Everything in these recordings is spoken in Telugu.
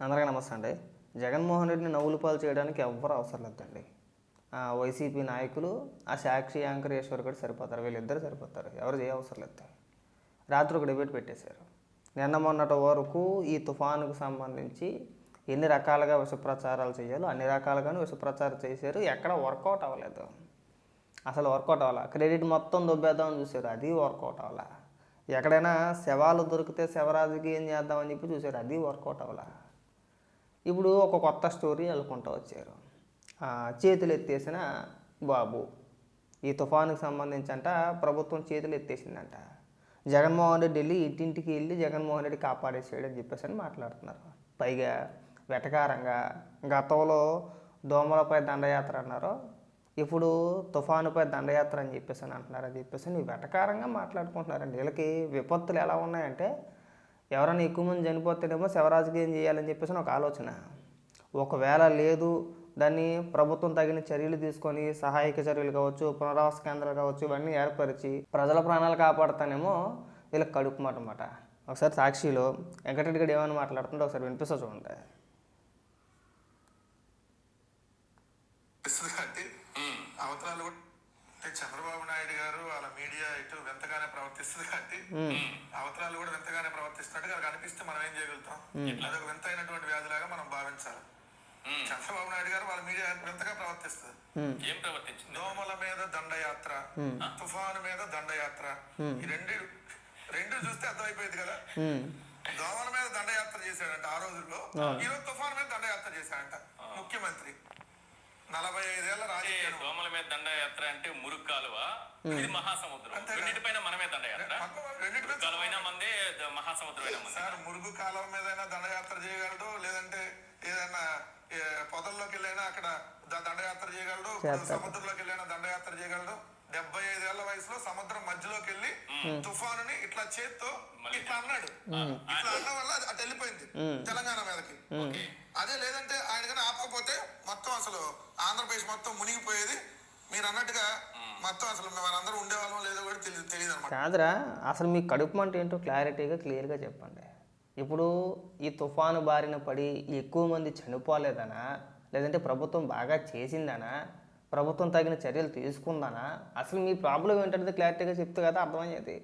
అందరికీ నమస్తే అండి. జగన్మోహన్ రెడ్డిని నవ్వులు పాలు చేయడానికి ఎవ్వరు అవసరం లేదండి. ఆ వైసీపీ నాయకులు ఆ సాక్షి యాంకర్ ఈశ్వర్ కూడా సరిపోతారు వీళ్ళిద్దరు సరిపోతారు ఎవరు చేయ అవసరం లేదు. రాత్రి ఒక డిబేట్ పెట్టేశారు. నిన్న మొన్నటి వరకు ఈ తుఫానుకు సంబంధించి ఎన్ని రకాలుగా విషప్రచారాలు చేయాలో అన్ని రకాలుగానే విషప్రచారం చేశారు. ఎక్కడ వర్కౌట్ అవ్వలేదు. అసలు వర్కౌట్ అవ్వాలా? క్రెడిట్ మొత్తం దొబ్బేద్దామని చూశారు. అది వర్కౌట్ అవ్వాలా? ఎక్కడైనా శవాలు దొరికితే శవరాజుకి ఏం చేద్దామని చెప్పి చూశారు. అది వర్కౌట్ అవ్వాలా? ఇప్పుడు ఒక కొత్త స్టోరీ అనుకుంటూ వచ్చారు. చేతులు ఎత్తేసిన బాబు. ఈ తుఫానుకు సంబంధించి అంట ప్రభుత్వం చేతులు ఎత్తేసిందంట జగన్మోహన్ రెడ్డి వెళ్ళి ఇంటింటికి వెళ్ళి జగన్మోహన్ రెడ్డి కాపాడేసాడు అని చెప్పేసి అని మాట్లాడుతున్నారు. పైగా వెటకారంగా గతంలో దోమలపై దండయాత్ర అన్నారు ఇప్పుడు తుఫానుపై దండయాత్ర అని చెప్పేసి అని అంటున్నారు. అని చెప్పేసి అని వెటకారంగా మాట్లాడుకుంటున్నారండి. వీళ్ళకి విపత్తులు ఎలా ఉన్నాయంటే ఎవరైనా ఎక్కువ మంది చనిపోతేనేమో శివరాజుకి ఏం చేయాలని చెప్పేసి ఒక ఆలోచన. ఒకవేళ లేదు దాన్ని ప్రభుత్వం తగిన చర్యలు తీసుకొని సహాయక చర్యలు కావచ్చు పునరావాస కేంద్రాలు కావచ్చు ఇవన్నీ ఏర్పరిచి ప్రజల ప్రాణాలు కాపాడుతానేమో వీళ్ళకి కడుపు మాట అన్నమాట. ఒకసారి సాక్షిలో వెంకటరెడ్డి గడు ఏమైనా మాట్లాడుతుంటే ఒకసారి వినిపిస్తా చూడండి. అవతరాలు కూడా అంటే చంద్రబాబు నాయుడు గారు వాళ్ళ మీడియా ఇటు వింతగానే ప్రవర్తిస్తుంది కాబట్టి అవతరాలు కూడా వింతగానే ప్రవర్తిస్తున్నట్టు వాళ్ళకి అనిపిస్తే మనం ఏం చేయగలుగుతాం? అదొక వింతైనటువంటి వ్యాధిలాగా మనం భావించాలి. చంద్రబాబు నాయుడు గారు వాళ్ళ మీడియా వింతగా ప్రవర్తిస్తుంది. ఏం ప్రవర్తించింది? దోమల మీద దండయాత్ర తుఫాను మీద దండయాత్ర ఈ రెండు రెండు చూస్తే అర్థమైపోయింది కదా? దోమల మీద దండయాత్ర చేశాడంట ఆ రోజుల్లో. ఈ రోజు తుఫాను మీద దండయాత్ర చేశాడంట ముఖ్యమంత్రి. నలభై ఐదేళ్ళ రాజకీయం దోమల మీద దండయాత్ర అంటే మురుగు కాలువ. ఇది మహాసముద్రం. రెండింటిపైన మనమే దండయాత్ర. కాలువైనా మందే మహాసముద్రమైనా మందే. సార్ మురుగు కాలం మీదైనా దండయాత్ర చేయగలడు? లేదంటే ఏదైనా పొదల్లోకి వెళ్ళైనా అక్కడ దండయాత్ర చేయగలడు? సముద్రంలోకి వెళ్ళైనా దండయాత్ర చేయగలడు? డెబ్బై ఐదేళ్ళ వయసులో సముద్రం మధ్యలోకి వెళ్ళి తుఫానుని ఇట్లా చేత్తో ఇట్లా అన్నాడు. ఇట్లా అన్న వల్ల అది అటు వెళ్ళిపోయింది తెలంగాణ మీదకి. అదే లేదంటే ఆయన కానీ ఆపకపోతే మొత్తం అసలు ఆంధ్రప్రదేశ్ మొత్తం మునిగిపోయేది. మీరు అన్నట్టుగా మొత్తం అసలు మనందరూ ఉండేవాళ్ళం లేదో కూడా తెలియదు తెలియదు అనమాట కాదురా అసలు మీ కడుపు మంట ఏంటో క్లారిటీగా క్లియర్గా చెప్పండి. ఇప్పుడు ఈ తుఫాను బారిన పడి ఎక్కువ మంది చనిపోలేదనా? లేదంటే ప్రభుత్వం బాగా చేసిందనా? ప్రభుత్వం తగిన చర్యలు తీసుకుందనా? అసలు మీ ప్రాబ్లం ఏంటంటే క్లారిటీగా చెప్తే కదా అర్థమయ్యేది.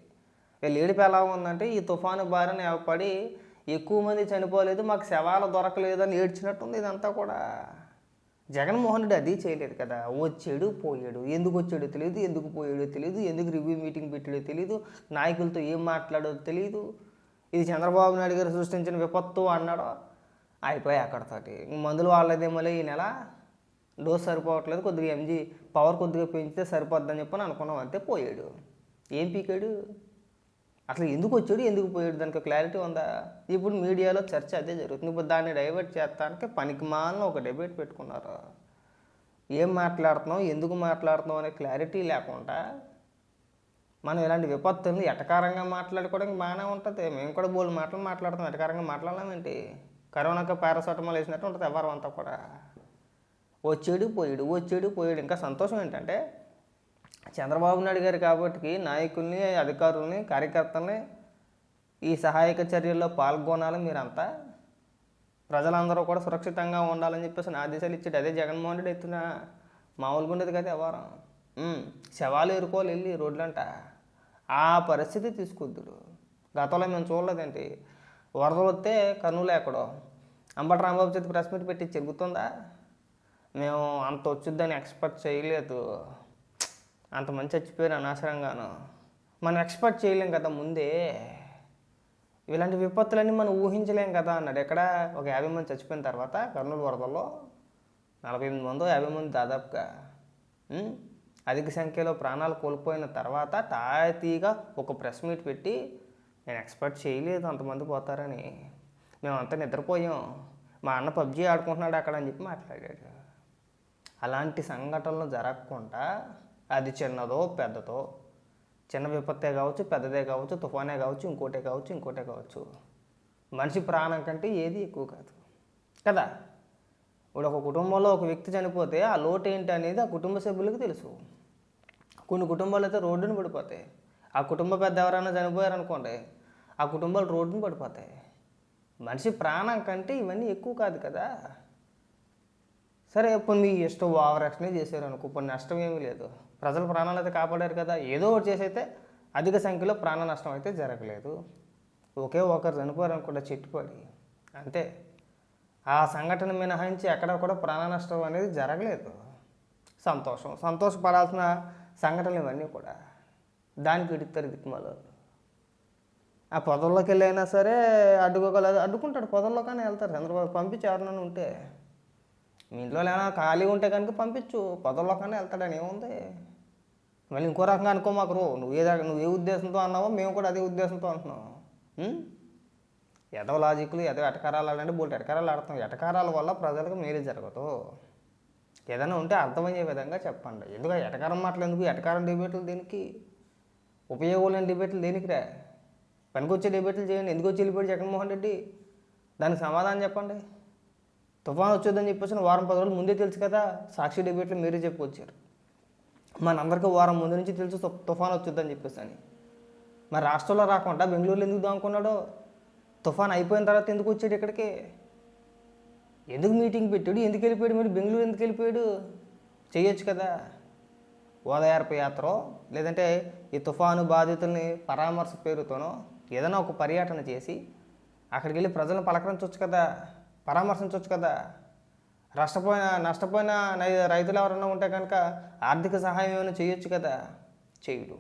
వీళ్ళు ఏడుపు ఎలా ఉందంటే ఈ తుఫాను బారిన పడి ఎక్కువ మంది చనిపోలేదు మాకు శవాలు దొరకలేదు అని ఏడ్చినట్టుంది ఇదంతా కూడా. జగన్మోహన్ రెడ్డి అది చేయలేదు కదా. వచ్చాడు పోయాడు. ఎందుకు వచ్చాడో తెలియదు ఎందుకు పోయాడో తెలియదు ఎందుకు రివ్యూ మీటింగ్ పెట్టాడో తెలియదు నాయకులతో ఏం మాట్లాడో తెలియదు ఇది చంద్రబాబు నాయుడు గారు సృష్టించిన విపత్తు అన్నాడు అయిపోయి అక్కడతోటి. మందులు వాళ్ళదేమోలే ఈ నెల. డోస్ సరిపోవట్లేదు కొద్దిగా ఎంజీ పవర్ కొద్దిగా పెంచితే సరిపోద్దని చెప్పని అనుకున్నాం అంతే పోయాడు. ఏం పీకాడు? అసలు ఎందుకు వచ్చాడు ఎందుకు పోయాడు? దానికి క్లారిటీ ఉందా? ఇప్పుడు మీడియాలో చర్చ అదే జరుగుతుంది. ఇప్పుడు దాన్ని డైవర్ట్ చేస్తానికి పనికి మాలను ఒక డిబేట్ పెట్టుకున్నారు? ఏం మాట్లాడుతున్నాం ఎందుకు మాట్లాడుతున్నాం అనే క్లారిటీ లేకుండా మనం ఇలాంటి విపత్తుల్ని ఎటకారంగా మాట్లాడుకోవడానికి బాగానే ఉంటుంది. మేము కూడా బోల్ మాటలు మాట్లాడుతాం ఎటకారంగా మాట్లాడలేమేంటి కరోనాకి పారాసెటమాల్ వేసినట్టు ఉంటుంది ఎవరు అంతా కూడా. వచ్చేడు పోయాడు వచ్చేడు పోయాడు. ఇంకా సంతోషం ఏంటంటే చంద్రబాబు నాయుడు గారు కాబట్టి నాయకుల్ని అధికారుల్ని కార్యకర్తల్ని ఈ సహాయక చర్యల్లో పాల్గొనాలి మీరంతా ప్రజలందరూ కూడా సురక్షితంగా ఉండాలని చెప్పేసి నా ఆదేశాలు ఇచ్చాడు అదే జగన్మోహన్ రెడ్డి ఎత్తున మామూలుగా ఉండేది కదా వ్యవహారం. శవాలు ఎరుకోవాలి వెళ్ళి రోడ్లంట. ఆ పరిస్థితి తీసుకొద్దుడు. గతంలో మేము చూడలేదండి వరదలు వస్తే కర్నూలు ఎక్కడో. అంబటి రాంబాబు చేతి ప్రెస్ మీట్ పెట్టి చెబుతుందా మేము అంత వచ్చిద్దని ఎక్స్పెక్ట్ చేయలేదు. అంతమంది చచ్చిపోయారు అనవసరంగాను. మనం ఎక్స్పెక్ట్ చేయలేం కదా ముందే. ఇలాంటి విపత్తులన్నీ మనం ఊహించలేం కదా అన్నాడు. ఎక్కడ? ఒక యాభై మంది చచ్చిపోయిన తర్వాత కర్నూలు వరదల్లో నలభై ఎనిమిది మందో యాభై మంది దాదాపుగా అధిక సంఖ్యలో ప్రాణాలు కోల్పోయిన తర్వాత తాతీగా ఒక ప్రెస్ మీట్ పెట్టి నేను ఎక్స్పెక్ట్ చేయలేదు అంతమంది పోతారని. మేమంతా నిద్రపోయాం. మా అన్న పబ్జీ ఆడుకుంటున్నాడు అక్కడ అని చెప్పి మాట్లాడాడు. అలాంటి సంఘటనలు జరగకుండా అది చిన్నదో పెద్దదో. చిన్న విపత్తే కావచ్చు పెద్దదే కావచ్చు తుఫానే కావచ్చు ఇంకోటే కావచ్చు ఇంకోటే కావచ్చు. మనిషి ప్రాణం కంటే ఏది ఎక్కువ కాదు. కదా? ఇప్పుడు ఒక కుటుంబంలో ఒక వ్యక్తి చనిపోతే ఆ లోటు ఏంటి అనేది ఆ కుటుంబ సభ్యులకు తెలుసు. కొన్ని కుటుంబాలు అయితే రోడ్డును పడిపోతాయి. ఆ కుటుంబ పెద్ద ఎవరైనా చనిపోయారనుకోండి ఆ కుటుంబాలు రోడ్డును పడిపోతాయి. మనిషి ప్రాణం కంటే ఇవన్నీ ఎక్కువ కాదు కదా? సరే ఇప్పుడు మీ ఇష్టం ఓవర్ యాక్షనే చేశారు అనుకో నష్టం ఏమీ లేదు. ప్రజల ప్రాణాలు అయితే కాపాడారు కదా. ఏదో ఒకటి చేసి అయితే అధిక సంఖ్యలో ప్రాణ నష్టం అయితే జరగలేదు. ఒకే ఒకరు చనిపోరనుకుంటే చెట్టుపడి అంతే. ఆ సంఘటన మినహాయించి ఎక్కడ కూడా ప్రాణ నష్టం అనేది జరగలేదు. సంతోషం. సంతోషపడాల్సిన సంఘటనలు ఇవన్నీ కూడా. దానికి ఇడుతారు దిక్కుమాలు. ఆ పొదల్లోకి వెళ్ళైనా సరే అడ్డుకోగలదు అడ్డుకుంటాడు. పొదల్లోకనే వెళ్తారు. చంద్రబాబు పంపించి ఎవరినైనా ఉంటే. మీ ఇంట్లో ఏమైనా ఖాళీ ఉంటే కనుక పంపించు. పొదల్లోకనే వెళ్తాడని ఏముంది? మళ్ళీ ఇంకో రకంగా అనుకో మాకు నువ్వు ఏ నువ్వు ఏ ఉద్దేశంతో అన్నావో మేము కూడా అదే ఉద్దేశంతో అంటున్నాం. ఉం? ఎదవ లాజిక్లు ఎదవ ఎటకారాలు ఆడంటే బోల్ట్ ఎటకారాలు ఆడతాం. ఎటకారాల వల్ల ప్రజలకు మేలు జరగదు. ఏదైనా ఉంటే అర్థమయ్యే విధంగా చెప్పండి. ఎందుకు ఎటకారం మాటలు ఎందుకు? ఎటకారం డిబేట్లు దేనికి? ఉపయోగం లేని డిబేట్లు దేనికి రా? పనికొచ్చే డిబేట్లు చేయండి. ఎందుకు వచ్చి వెళ్ళిపోయాడు జగన్మోహన్ రెడ్డి? దానికి సమాధానం చెప్పండి. తుఫాన్ వచ్చేదని చెప్పేసి వారం పది రోజులు ముందే తెలుసు కదా సాక్షి డిబేట్లు మీరే చెప్పుకొచ్చారు మనందరికీ వారం ముందు నుంచి తెలుసు తుఫాన్ వచ్చుద్దని చెప్పేసి అని. మరి రాష్ట్రంలో రాకుండా బెంగళూరులో ఎందుకు దాముకున్నాడో తుఫాన్ అయిపోయిన తర్వాత ఎందుకు వచ్చాడు ఇక్కడికి? ఎందుకు మీటింగ్ పెట్టాడు? ఎందుకు వెళ్ళిపోయాడు మరి? బెంగళూరు ఎందుకు వెళ్ళిపోయాడు? చేయొచ్చు కదా. ఓదయార్ప యాత్ర లేదంటే ఈ తుఫాను బాధితుల్ని పరామర్శ పేరుతోనో ఏదైనా ఒక పర్యటన చేసి అక్కడికి వెళ్ళి ప్రజలను పలకరించవచ్చు కదా. పరామర్శించవచ్చు కదా. నష్టపోయిన నష్టపోయిన రైతులు ఎవరైనా ఉంటే కనుక ఆర్థిక సహాయం ఏమైనా చేయొచ్చు కదా? చేయడు.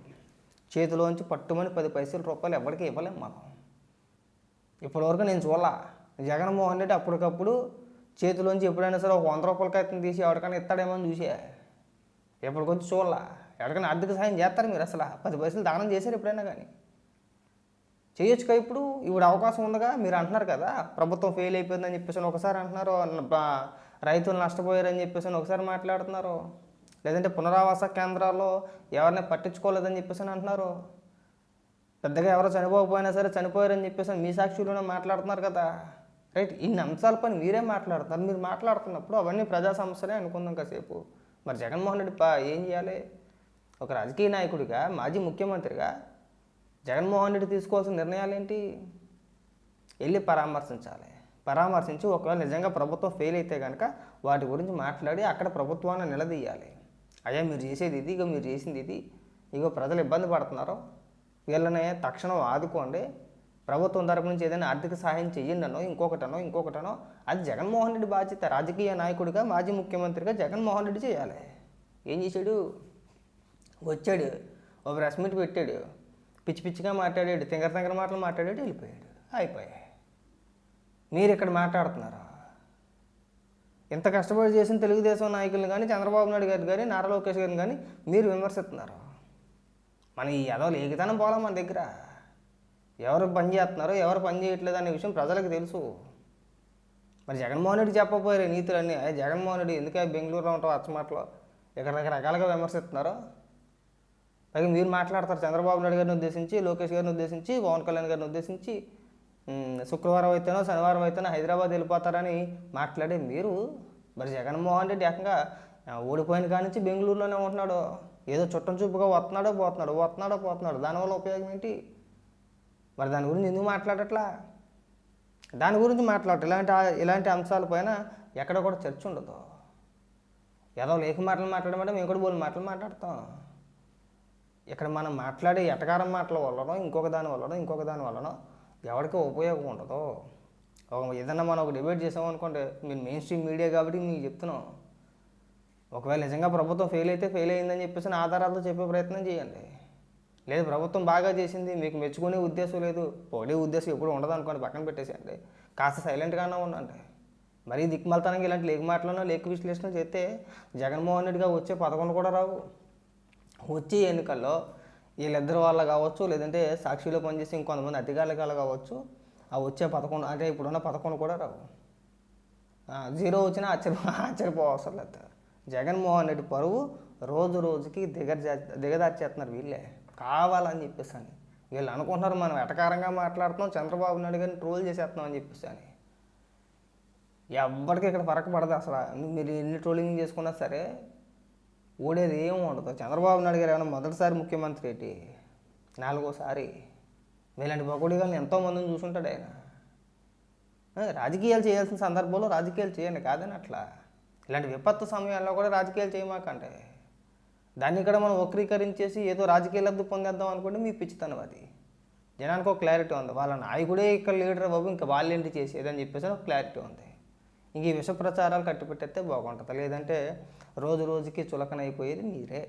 చేతిలోంచి పట్టుమని పది పైసలు రూపాయలు ఎవరికి ఇవ్వలేము మనం. ఇప్పటివరకు నేను చూడాల. జగన్మోహన్ రెడ్డి అప్పటికప్పుడు చేతిలోంచి ఎప్పుడైనా సరే ఒక వంద రూపాయల క్రితం తీసి ఎవరికైనా ఇస్తాడేమో అని చూసా. ఎప్పటికొచ్చి చూడాల. ఎవరికైనా ఆర్థిక సహాయం చేస్తారు మీరు అసలు. పది పైసలు దానం చేశారు ఎప్పుడైనా కానీ. చేయొచ్చుగా ఇప్పుడు? ఇప్పుడు అవకాశం ఉందిగా మీరు అంటున్నారు కదా. ప్రభుత్వం ఫెయిల్ అయిపోయిందని చెప్పేసి ఒకసారి అంటున్నారు. రైతులు నష్టపోయారని చెప్పేసి అని ఒకసారి మాట్లాడుతున్నారు. లేదంటే పునరావాస కేంద్రాల్లో ఎవరిని పట్టించుకోలేదని చెప్పేసి అని అంటున్నారు. పెద్దగా ఎవరో చనిపోకపోయినా సరే చనిపోయారని చెప్పేసి మీ సాక్షులోనే మాట్లాడుతున్నారు కదా. రైట్ ఇన్ని అంశాలపైన మీరే మాట్లాడుతున్నారు మీరు మాట్లాడుతున్నప్పుడు అవన్నీ ప్రజా సమస్యలే అనుకుందాం కాసేపు. మరి జగన్మోహన్ రెడ్డి పా ఏం చేయాలి? ఒక రాజకీయ నాయకుడిగా మాజీ ముఖ్యమంత్రిగా జగన్మోహన్ రెడ్డి తీసుకోవాల్సిన నిర్ణయాలు ఏంటి వెళ్ళి పరామర్శించాలి. పరామర్శించి ఒకవేళ నిజంగా ప్రభుత్వం ఫెయిల్ అయితే కనుక వాటి గురించి మాట్లాడి అక్కడ ప్రభుత్వాన్ని నిలదీయాలి. అయ్యా మీరు చేసేది ఇది ఇగో మీరు చేసింది ఇది. ఇగో ప్రజలు ఇబ్బంది పడుతున్నారు. వీళ్ళనే తక్షణం ఆదుకోండి. ప్రభుత్వం తరపు నుంచి ఏదైనా ఆర్థిక సహాయం చెయ్యండినో ఇంకొకటనో ఇంకొకటనో అది జగన్మోహన్ రెడ్డి బాధ్యత. రాజకీయ నాయకుడిగా మాజీ ముఖ్యమంత్రిగా జగన్మోహన్ రెడ్డి చేయాలి. ఏం చేశాడు? వచ్చాడు. ఒక ప్రెస్ మీట్ పెట్టాడు. పిచ్చి పిచ్చిగా మాట్లాడాడు. తింగర తింగర మాటలు మాట్లాడాడు. వెళ్ళిపోయాడు. అయిపోయాయి మీరు ఇక్కడ మాట్లాడుతున్నారు? ఇంత కష్టపడి చేసిన తెలుగుదేశం నాయకులను కానీ చంద్రబాబు నాయుడు గారు కానీ నారా లోకేష్ గారిని కానీ మీరు విమర్శిస్తున్నారు? మన ఈ ఎదవలు ఏకతనం పోలా మన దగ్గర. ఎవరు పని చేస్తున్నారో ఎవరు పని చేయట్లేదు అనే విషయం ప్రజలకు తెలుసు. మరి జగన్మోహన్ రెడ్డి చెప్పబోయారు నీతులన్నీ "ఏ, జగన్మోహన్ రెడ్డి ఎందుకే బెంగళూరులో ఉంటావు అచ్చమాటలో ఇక్కడ రకరకాలుగా విమర్శిస్తున్నారు? పైగా మీరు మాట్లాడతారు చంద్రబాబు నాయుడు గారిని ఉద్దేశించి లోకేష్ గారిని ఉద్దేశించి పవన్ కళ్యాణ్ గారిని ఉద్దేశించి. శుక్రవారం అయితేనో శనివారం అయితేనో హైదరాబాద్ వెళ్ళిపోతారని మాట్లాడే మీరు మరి జగన్మోహన్ రెడ్డి ఏకంగా ఓడిపోయిన కాడి నుంచి బెంగళూరులోనే ఉంటున్నాడు. ఏదో చుట్టం చూపుగా వస్తున్నాడో పోతున్నాడు వస్తున్నాడో పోతున్నాడు. దానివల్ల ఉపయోగం ఏంటి? మరి దాని గురించి ఎందుకు మాట్లాడట్లా? దాని గురించి మాట్లాడటం ఇలాంటి ఇలాంటి అంశాలపైన ఎక్కడ కూడా చర్చ ఉండదు. ఏదో లేఖ మాటలు మాట్లాడమంటే మేము కూడా బోలు మాటలు మాట్లాడతాం. ఇక్కడ మనం మాట్లాడే ఎటకారం మాటల వల్లనో ఇంకొక దాని వల్లనో ఇంకొక దాని వల్లనో ఎవరికి ఉపయోగం ఉండదు. ఒక ఏదన్నా మనం ఒక డిబేట్ చేసామనుకోండి మీరు మెయిన్ స్ట్రీమ్ మీడియా కాబట్టి మీకు చెప్తున్నాం. ఒకవేళ నిజంగా ప్రభుత్వం ఫెయిల్ అయితే ఫెయిల్ అయిందని చెప్పేసి నా ఆధారాలతో చెప్పే ప్రయత్నం చేయండి. లేదు ప్రభుత్వం బాగా చేసింది మీకు మెచ్చుకునే ఉద్దేశం లేదు. పొడే ఉద్దేశం ఎప్పుడు ఉండదు అనుకోండి పక్కన పెట్టేసేయండి. కాస్త సైలెంట్గానే ఉండండి. మరీ దిక్మలతనంగా ఇలాంటి లేక మాటలను లేక విశ్లేషణ చేస్తే జగన్మోహన్ రెడ్డిగా వచ్చే పదకొండు కూడా రావు. వచ్చే ఎన్నికల్లో వీళ్ళిద్దరి వాళ్ళ కావచ్చు లేదంటే సాక్షిలో పనిచేసి ఇంకొంతమంది అధికారులు కావచ్చు ఆ వచ్చే పదకొండు అంటే ఇప్పుడున్న పదకొండు కూడా రావు. జీరో వచ్చినా ఆశ్చర్య ఆశ్చర్యపోవసరం లేదు. జగన్మోహన్ రెడ్డి పరువు రోజు రోజుకి దిగజా దిగదార్చేస్తున్నారు వీళ్ళే. కావాలని చెప్పేసి అని. వీళ్ళు అనుకుంటున్నారు మనం ఎటకారంగా మాట్లాడుతున్నాం చంద్రబాబు నాయుడు గారిని ట్రోల్ చేసేస్తున్నాం అని చెప్పేసి అని. ఎవ్వరికి ఇక్కడ ఫరక పడదు అసలు. మీరు ఎన్ని ట్రోలింగ్ చేసుకున్నా సరే ఓడేది ఏం ఉండదు. చంద్రబాబు నాయుడు గారు ఏమైనా మొదటిసారి ముఖ్యమంత్రి ఏంటి నాలుగోసారి మీలాంటి బొగుడిగాలను ఎంతోమందిని చూసుంటాడు ఆయన. రాజకీయాలు చేయాల్సిన సందర్భంలో రాజకీయాలు చేయండి కాదని అట్లా. ఇలాంటి విపత్తు సమయాల్లో కూడా రాజకీయాలు చేయమాకంటే దాన్ని ఇక్కడ మనం వక్రీకరించేసి ఏదో రాజకీయ లబ్ధి పొందేద్దాం అనుకుంటే మీ పిచ్చితనం అది. జనానికి ఒక క్లారిటీ ఉంది. వాళ్ళ నాయకుడే ఇక్కడ లీడర్ బాబు ఇంకా వాళ్ళేంటి చేసేదని చెప్పేసి ఒక క్లారిటీ ఉంది. ఇంక ఈ విష ప్రచారాలు కట్టిపెట్టేస్తే బాగుంటుంది. లేదంటే రోజు రోజుకి చులకనైపోయేది మీరే.